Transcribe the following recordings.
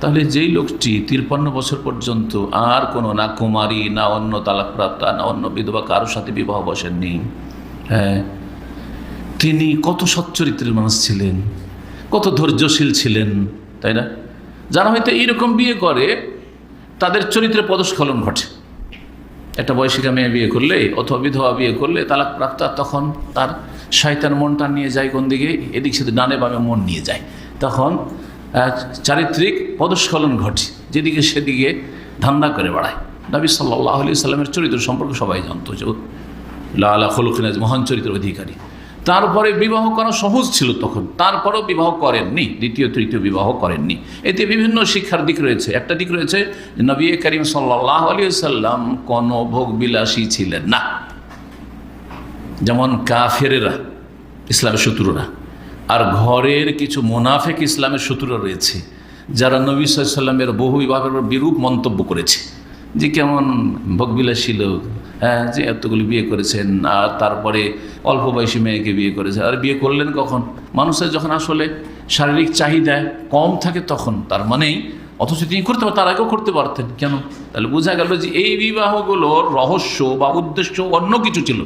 তাহলে যেই লোকটি তিরপান্ন বছর পর্যন্ত আর কোনো না কুমারী, না অন্য তালাকপ্রাপ্তা, না অন্য বিধবা কারোর সাথে বিবাহ বসেননি হ্যাঁ তিনি কত সচ্চরিত্রের মানুষ ছিলেন, কত ধৈর্যশীল ছিলেন, তাই না? যারা হয়তো এইরকম বিয়ে করে, তাদের চরিত্রে পদস্খলন ঘটে। একটা বয়সিকা মেয়ে বিয়ে করলে অথবা বিধবা বিয়ে করলে তালাক প্রাপ্তা তখন তার শয়তান মনটা নিয়ে যায় কোন দিকে? এদিক সেদিক ডানে বামে মন নিয়ে যায়। তখন চারিত্রিক পদস্খলন ঘটে, যেদিকে সেদিকে ধান্দা করে বেড়ায়। নবী সাল্লাহ আলি সাল্লামের চরিত্র সম্পর্কে সবাই জানতো যে লালা খলুকিনাজ মহান চরিত্র অধিকারী। তারপরে বিবাহ করা সহজ ছিল তখন, তারপরেও বিবাহ করেননি, দ্বিতীয়, তৃতীয় বিবাহ করেননি। এতে বিভিন্ন শিক্ষার দিক রয়েছে। একটা দিক রয়েছে, নবী করিম সাল্লাহ আলী সাল্লাম কোনো ভোগ বিলাসী ছিলেন না। যেমন কাফেরেরা, ইসলামের শত্রুরা আর ঘরের কিছু মোনাফেক ইসলামের শত্রুরা রয়েছে, যারা নবী সাল্লামের বহু বিবাহের বিরূপ মন্তব্য করেছে। যে কেমন ভোগবিলাসী লোক হ্যাঁ যে এতগুলি বিয়ে করেছেন, আর তারপরে অল্প বয়সী মেয়েকে বিয়ে করেছে। আর বিয়ে করলেন কখন? মানুষের যখন আসলে শারীরিক চাহিদা কম থাকে তখন, তার মানেই অথচ তিনি করতে পারতেন, তার আগেও করতে পারতেন। কেন? তাহলে বোঝা গেল যে এই বিবাহগুলোর রহস্য বা উদ্দেশ্য অন্য কিছু ছিল।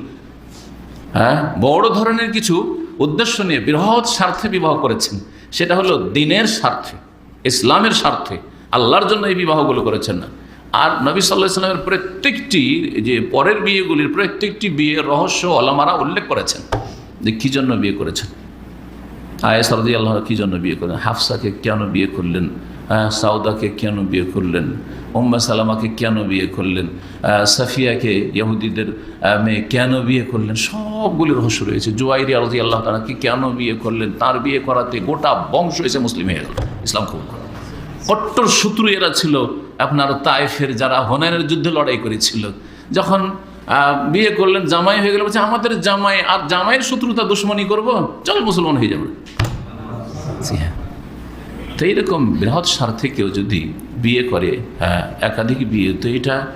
হ্যাঁ বড় ধরনের কিছু উদ্দেশ্য নিয়ে বৃহৎ স্বার্থে বিবাহ করেছেন। সেটা হলো দিনের স্বার্থে, ইসলামের স্বার্থে। আল্লাহর জন্য এই বিবাহগুলো করেছেন না। আর নবী সাল্লাহ ইসলামের প্রত্যেকটি যে পরের বিয়েগুলির প্রত্যেকটি বিয়ে রহস্য আলামারা উল্লেখ করেছেন যে কী জন্য বিয়ে করেছেন। আয়েস আল্লাহ কী জন্য বিয়ে করলেন হাফসাকে কেন বিয়ে করলেন? সাউদাকে কেন বিয়ে করলেন? উম্মা সালামাকে কেন বিয়ে করলেন? সাফিয়াকে ইহুদিদের মেয়ে কেন বিয়ে করলেন? সবগুলি রহস্য রয়েছে। জুয়াইরি আলদি আল্লাহ তালাকে কেন বিয়ে করলেন? তার বিয়ে করাতে গোটা বংশ এসে মুসলিম হয়ে গেল। ইসলাম কবুল কট্টর শত্রু এরা ছিল, আপনার তাইফের যারা হনায়নের যুদ্ধে লড়াই করেছিল। যখন বিয়ে করলেন, জামাই হয়ে গেল, বলছে, আমাদের জামাই, আর জামাইয়ের শত্রুতা দুশ্মনী করব, চল মুসলমান হয়ে যাবে। হ্যাঁ। তো এইরকম বৃহৎ স্বার্থে কেউ যদি বিয়ে করে হ্যাঁ, একাধিক বিয়ে তো এটা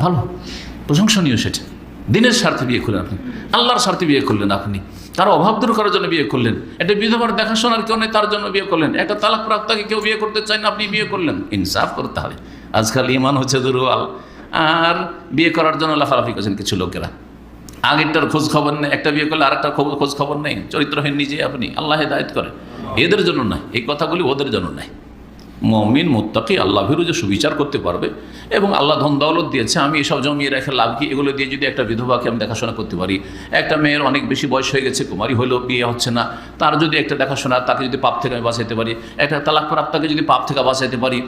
ভালো। প্রশংসনীয় সেটা। দিনের স্বার্থে বিয়ে করলেন আপনি। আল্লাহর স্বার্থে বিয়ে করলেন আপনি। তার অভাব দূর করার জন্য বিয়ে করলেন। এটা বিধবার দেখাশোনার কেউ নেই তার জন্য বিয়ে করলেন। একটা তালাক প্রাপ্তাকে কেউ বিয়ে করতে চায় না আপনি বিয়ে করলেন। ইনসাফ করতে হবে। আজকাল ইমান হচ্ছে দুর্বল। আর বিয়ে করার জন্য লাফালাফি করছেন কিছু লোকেরা। আগেরটার খোঁজ খবর নেই, একটা বিয়ে করলে আরেকটার খোঁজ খবর নেই। চরিত্রহীন নিজে আপনি, আল্লাহ হেদায়ত করে। এদের জন্য নয় এই কথাগুলি ওদের জন্য নয় মমিন, মুত্তাকি, আল্লাহ ভীরু যে সুবিচার করতে পারবে এবং আল্লাহ ধন দৌলত দিয়েছে। আমি এসব জমিয়ে রেখে লাভ কি? এগুলো দিয়ে যদি একটা বিধবাকে আমি দেখাশোনা করতে পারি, একটা মেয়ের অনেক বেশি বয়স হয়ে গেছে, কুমারী হলেও বিয়ে হচ্ছে না, তার যদি একটা দেখাশোনা, তাকে যদি পাপ থেকে আমি বাঁচাইতে পারি, একটা তালাক প্রাপ্তাকে যদি পাপ থেকে বাঁচাইতে পারি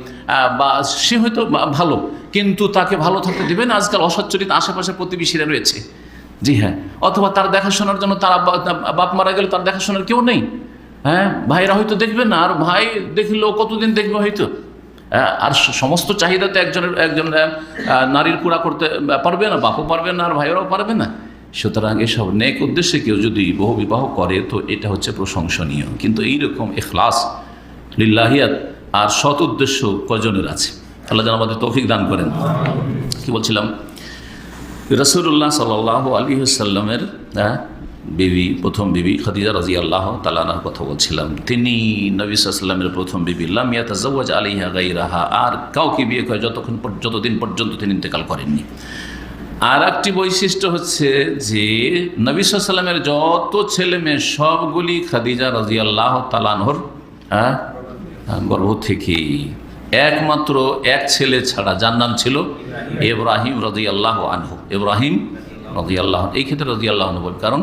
বা সে হয়তো ভালো, কিন্তু তাকে ভালো থাকতে দেবেন আজকাল অসচ্চরিত আশেপাশে প্রতিবেশীরা রয়েছে। জি হ্যাঁ। অথবা তার দেখাশোনার জন্য তার বাপ মারা গেলে তার দেখাশোনার কেউ নেই। হ্যাঁ? ভাইরা হয়তো দেখবে না আর ভাই দেখলেও কতদিন দেখবে হয়তো? হ্যাঁ, আর সমস্ত চাহিদা তো একজনের একজন নারীর পুরা করতে পারবে না বাপও পারবে না আর ভাইয়েরাও পারবে না। সুতরাং এসব নেক উদ্দেশ্যে কেউ যদি বহু বিবাহ করে তো এটা হচ্ছে প্রশংসনীয়। কিন্তু এইরকম এখলাস লিল্লাহিয়াত আর সৎ উদ্দেশ্য কজনের আছে? আল্লাহ যেন আমাদের তৌফিক দান করেন। কি বলছিলাম? রসুল্লাহ সাল আলী সাল্লামের বিবি, প্রথম বিবি খদিজা রাজি আল্লাহ তালানার কথা বলছিলাম। তিনি নবী সাল্লামের প্রথম বিবি। লামিয়া তাজাওয়াজ আলিহা গাইরাহা আর কাউকে বিয়ে করে যতক্ষণ যতদিন পর্যন্ত তিনি ইন্তেকাল করেননি। আর একটি বৈশিষ্ট্য হচ্ছে যে, নবী সাল্লামের যত ছেলে মেয়ে সবগুলি খাদিজা রাজি আল্লাহ তালানহর হ্যাঁ গর্ভ থেকে একমাত্র এক ছেলে ছাড়া, যার নাম ছিল এব্রাহিম রাজি আল্লাহ আনহু। এব্রাহিম রাজি আল্লাহ এই ক্ষেত্রে রাজি আল্লাহ আনহু বল। কারণ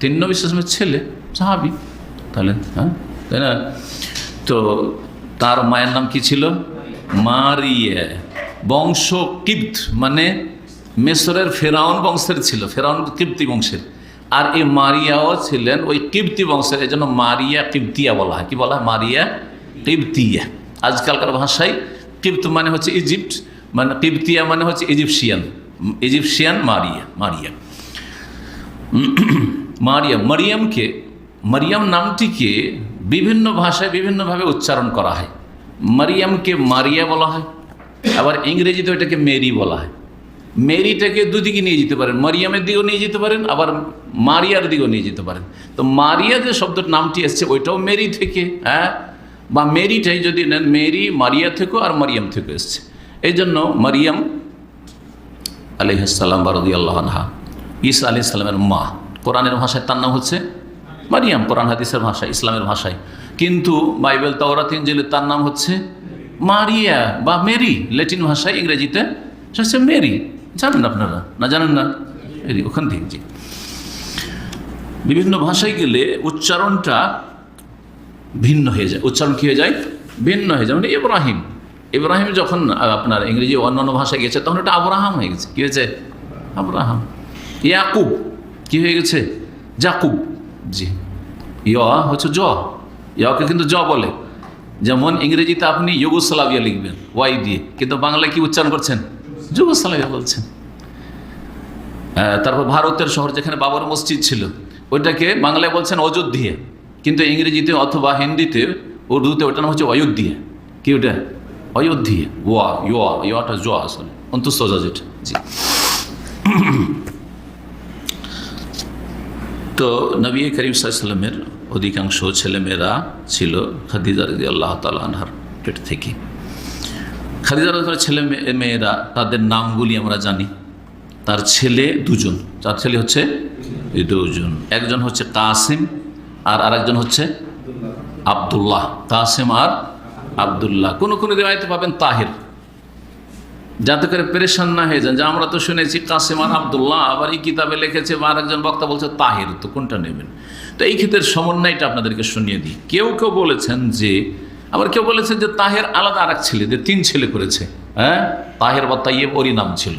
তিন নবী ছেলে, সাহাবি। তাহলে হ্যাঁ? তাই না? তো তার মায়ের নাম কি ছিল? মারিয়া। বংশ কিপ্ত মানে মেসরের ফেরাউন বংশের ছিল, ফেরাউন কিপ্তি বংশের। আর এই মারিয়াও ছিলেন ওই কিপ্তি বংশের এই জন্য মারিয়া কিপ্তিয়া বলা হয়। কি বলা হয়? মারিয়া কিপ্তিয়া আজকালকার ভাষায় কিপ্ত মানে হচ্ছে ইজিপ্ট মানে কিপ্তিয়া মানে হচ্ছে Egyptian Egyptian Maria Maria. Mariam, মারিয়ামকে, Mariam নামটিকে বিভিন্ন ভাষায় বিভিন্নভাবে উচ্চারণ করা হয়। মারিয়ামকে মারিয়া বলা হয়, আবার ইংরেজিতে ওইটাকে মেরি বলা হয়। মেরিটাকে দুদিকে নিয়ে যেতে পারেন, মারিয়ামের দিকেও নিয়ে যেতে পারেন, আবার মারিয়ার দিকেও নিয়ে যেতে পারেন। তো মারিয়া যে শব্দের নামটি এসছে, ওইটাও মেরি থেকে হ্যাঁ? বা মেরিটাই যদি নেন, মেরি মারিয়া থেকেও আর মারিয়াম থেকে এসছে। এই জন্য মারিয়াম আলিহাসাল্লাম বারদি আল্লাহ আনহা, ঈসা আলি সাল্লামের মা। কোরআনের ভাষায় তার নাম হচ্ছে মারিয়াম, কোরআন হাদিসের ভাষায়, ইসলামের ভাষায়। কিন্তু বাইবেল, তাওরাত ইঞ্জিলে তার নাম হচ্ছে মারিয়া বা মেরি। ল্যাটিন ভাষায়, ইংরেজিতে হচ্ছে মেরি। জানেন আপনারা? না জানেন না? মেরি, ওখান থেকে বিভিন্ন ভাষায় গেলে উচ্চারণটা ভিন্ন হয়ে যায়, উচ্চারণ কী হয়ে যায়? ভিন্ন হয়ে যায় মানে ইব্রাহিম। ইব্রাহিম যখন আপনার ইংরেজি অন্যান্য ভাষায় গেছে, তখন এটা আব্রাহাম হয়ে গেছে। কী হয়েছে? আব্রাহাম। ইয়াকুব। কি হয়ে গেছে? জাকুব। জি। ইয়া হচ্ছে জ। ইয়াকে কিন্তু জ বলে। যেমন ইংরেজিতে আপনি ইউগোস্লাভিয়া লিখবেন, ওয়াই দিয়ে। কিন্তু বাংলায় কি উচ্চারণ করছেন? যুগোস্লাভিয়া বলছেন। তারপর ভারতের শহর যেখানে বাবর মসজিদ ছিল, ওইটাকে বাংলায় বলছেন অযোধ্যা। কিন্তু ইংরেজিতে অথবা হিন্দিতে উর্দুতে ওটার নাম হচ্ছে অযোধ্যা। কি ওটা? অযোধ্যা। ওয়া ইয়া ইয়াটা জোয়া আসলে। অন্তঃসজা যেটা। জি। তো নবী করিম সাল্লামের অধিকাংশ ছেলেমেয়েরা ছিল খাদিজা রদি আল্লাহ তালা আনহার পেট থেকে। খাদিজা রদির ছেলে মেয়ে- মেয়েরা তাদের নামগুলি আমরা জানি। তার ছেলে দুজন। তার ছেলে হচ্ছে দুজন। একজন হচ্ছে কাসিম আর আরেকজন হচ্ছে আবদুল্লাহ, কাসিম আর আবদুল্লাহ। কোনো কোনো রেওয়ায়তে পাবেন তাহের। যাতে করে পেরেশান না হয়ে যান। যে আমরা তো শুনেছি, কাসিম আর আবদুল্লাহ আবার এই কিতাবে লিখেছে বা আরেকজন বক্তা বলছে তাহের, তো কোনটা নেবেন? তো এই ক্ষেত্রে সমন্বয়টা আপনাদেরকে শুনিয়ে দিই। কেউ কেউ বলেছেন যে, আবার কেউ বলেছেন যে তাহের আলাদা আর এক ছেলে, যে তিন ছেলে করেছে। হ্যাঁ? তাহের বা তাইয়েব ওরই নাম ছিল।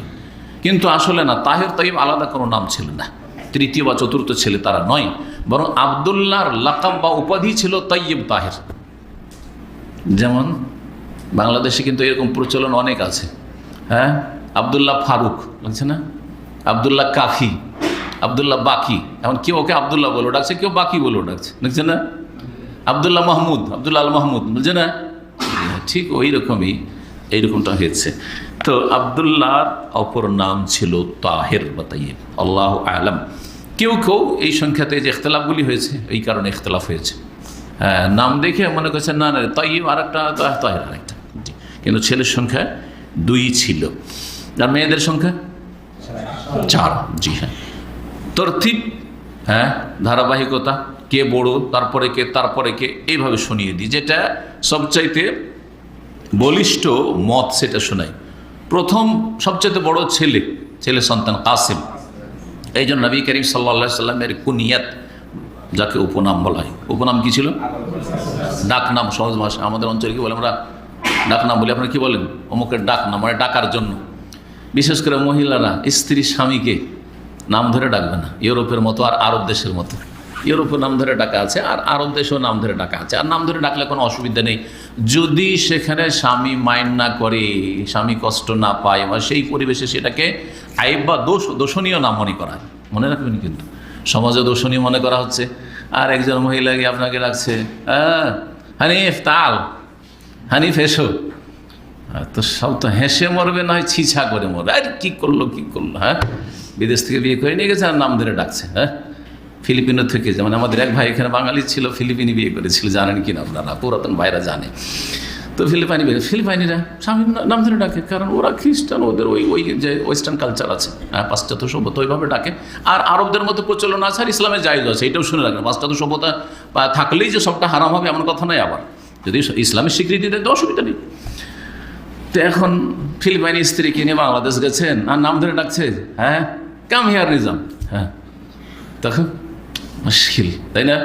কিন্তু আসলে না, তাহের তাইব আলাদা কোনো নাম ছিল না। তৃতীয় বা চতুর্থ ছেলে তারা নয়। বরং আবদুল্লাহর লাকাব বা উপাধি ছিল তাইয়েব তাহের। যেমন বাংলাদেশে কিন্তু এরকম প্রচলন অনেক আছে। হ্যাঁ? আবদুল্লাহ ফারুক লাগছে না? আবদুল্লাহ কাফি, আবদুল্লাহ বাকি। এখন কেউ ওকে আবদুল্লাহ বলে ডাকছে, কেউ বাকি বলে ডাকছে দেখছে না? আবদুল্লাহ মাহমুদ, আবদুল্লাহ আল মাহমুদ বুঝছে না? ঠিক ওই রকমই এইরকমটা হয়েছে। তো আবদুল্লাহর অপর নাম ছিল তাহের বা বাতাইব আল্লাহ আলম। কেউ কেউ এই সংখ্যাতে যে ইখতলাফগুলি হয়েছে, এই কারণে ইখতলাফ হয়েছে। হ্যাঁ নাম দেখে মনে করছে না না তাইব আর একটা তাহের আরেকটা। জি। কিন্তু ছেলের সংখ্যা দুই ছিল। আর মেয়েদের সংখ্যা? চার। জি হ্যাঁ। তরতিব হ্যাঁ ধারাবাহিকতা, কে বড়, তারপরে কে তারপরে কে, এইভাবে শুনিয়ে দিই। যেটা সবচাইতে বলিষ্ঠ মত সেটা শোনাই। প্রথম সবচাইতে বড় ছেলে ছেলে সন্তান কাসিম। এই জন্য নবী করিম সাল্লা সাল্লামের কুনিয়াত যাকে উপনাম বলা হয়। উপনাম কি ছিল? ডাক নাম, সহজ ভাষা। আমাদের অঞ্চলে কী বলে আমরা ডাক নাম বলি? আপনারা কী বলেন? অমুকের ডাক নাম মানে ডাকার জন্য। বিশেষ করে মহিলারা, স্ত্রী স্বামীকে নাম ধরে ডাকবে না। ইউরোপের মতো আর আরব দেশের মতো। ইউরোপের নাম ধরে ডাকা আছে আর আরব দেশেও নাম ধরে ডাকা আছে। আর নাম ধরে ডাকলে কোনো অসুবিধা নেই। যদি সেখানে স্বামী মাইন্ড না করে, স্বামী কষ্ট না পায় বা সেই পরিবেশে সেটাকে আইব বা দোষ দোষণীয় নাম মনে করা। মনে রাখবেন কিন্তু। সমাজে দোষণীয় মনে করা হচ্ছে। আর একজন মহিলাকে আপনাকে রাখছে হানিফ, তাল। হানিফ, এসো। তো সব তো হেসে মরবে, না হয় ছিছা করে মরবে। আর কী করল কী করল হ্যাঁ? বিদেশ থেকে বিয়ে করে নিয়ে গেছে আর নাম ধরে ডাকছে হ্যাঁ? ফিলিপিনো থেকে যেমন আমাদের এক ভাই এখানে বাঙালি ছিল, ফিলিপিনি বিয়ে করেছিল। জানেন কি না আপনারা? পুরাতন ভাইরা জানে। তো ফিলিপাইনি বিয়ে ফিলিপাইনিরা স্বামীর নাম ধরে ডাকে, কারণ ওরা খ্রিস্টান, ওদের ওই ওই যে ওয়েস্টার্ন কালচার আছে। হ্যাঁ পাশ্চাত্য সভ্যতা ওইভাবে ডাকে। আর আরবদের মতো প্রচলন আছে আর ইসলামের জায়গা আছে, এটাও শুনে রাখেন পাশ্চাত্য সভ্যতা বা থাকলেই যে সবটা হারাম হবে এমন কথা নয় আবার। যদি ইসলামের স্বীকৃতি দেয়, তো অসুবিধা নেই। তো এখন ফিলিপাইনি স্ত্রীকে নিয়ে বাংলাদেশ গেছেন? আর নাম ধরে ডাকছে? হ্যাঁ কাম হেয়ার নিজাম। হ্যাঁ তখন মুশকিল, তাই না?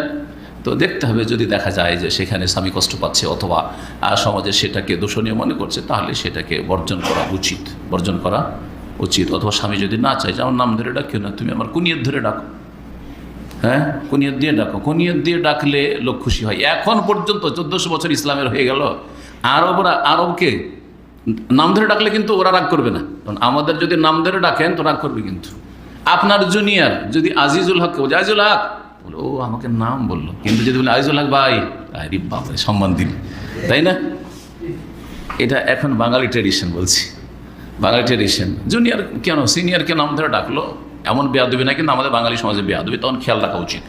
তো দেখতে হবে যদি দেখা যায় যে সেখানে স্বামী কষ্ট পাচ্ছে অথবা সমাজে সেটাকে দূষণীয় মনে করছে, তাহলে সেটাকে বর্জন করা উচিত, বর্জন করা উচিত। অথবা স্বামী যদি না চায়, যে আমার নাম ধরে ডাকিও না, তুমি আমার কুনিয়ত ধরে ডাকো। হ্যাঁ? কুনিয়ত দিয়ে ডাকো। কুনিয়ত দিয়ে ডাকলে লোক খুশি হয়। এখন পর্যন্ত চোদ্দোশো বছর ইসলামের হয়ে গেল। আরবরা আরবকে নাম ধরে ডাকলে কিন্তু ওরা রাগ করবে না। কারণ আমাদের যদি নাম ধরে ডাকেন, তো রাগ করবে কিন্তু। আপনার জুনিয়র যদি আজিজুল হককে বলছে আজিজুল হক বলে ও আমাকে নাম বলল। কিন্তু যদি বলে, আইজুল হক ভাই? আরে বাবা সম্মান দিন তাই না? এটা এখন বাঙালি ট্রেডিশন বলছি। বাঙালি ট্রেডিশন জুনিয়র কেন সিনিয়রকে নাম ধরে ডাকলো? এমন বেয়াদবি না, কিন্তু আমাদের বাঙালি সমাজে বেয়াদবি, তখন খেয়াল রাখা উচিত।